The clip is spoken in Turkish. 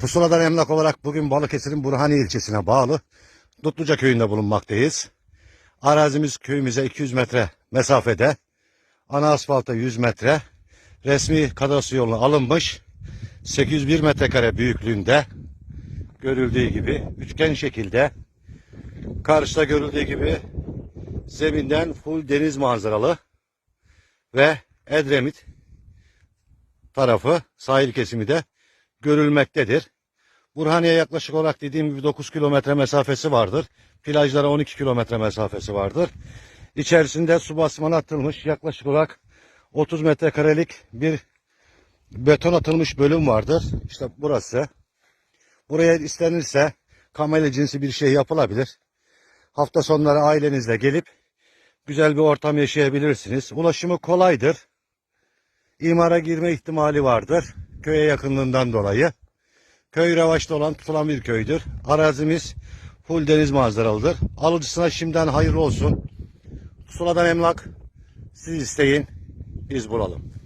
Pusula'dan emlak olarak bugün Balıkesir'in Burhaniye ilçesine bağlı Dutluca köyünde bulunmaktayız. Arazimiz köyümüze 200 metre mesafede. Ana asfalta 100 metre. Resmi kadastro yoluna alınmış. 801 metrekare büyüklüğünde görüldüğü gibi üçgen şekilde karşıda görüldüğü gibi zeminden full deniz manzaralı ve Edremit tarafı sahil kesimi de görülmektedir. Burhaniye yaklaşık olarak dediğim gibi 9 kilometre mesafesi vardır. Plajlara 12 kilometre mesafesi vardır. İçerisinde su basmanı atılmış yaklaşık olarak 30 metrekarelik bir beton atılmış bölüm vardır. İşte burası. Buraya istenirse kamele cinsi bir şey yapılabilir. Hafta sonları ailenizle gelip güzel bir ortam yaşayabilirsiniz. Ulaşımı kolaydır. İmara girme ihtimali vardır. Köye yakınlığından dolayı. Köy revaçta olan tutulan bir köydür. Arazimiz full deniz manzaralıdır. Alıcısına şimdiden hayırlı olsun. Sula'dan emlak siz isteyin biz bulalım.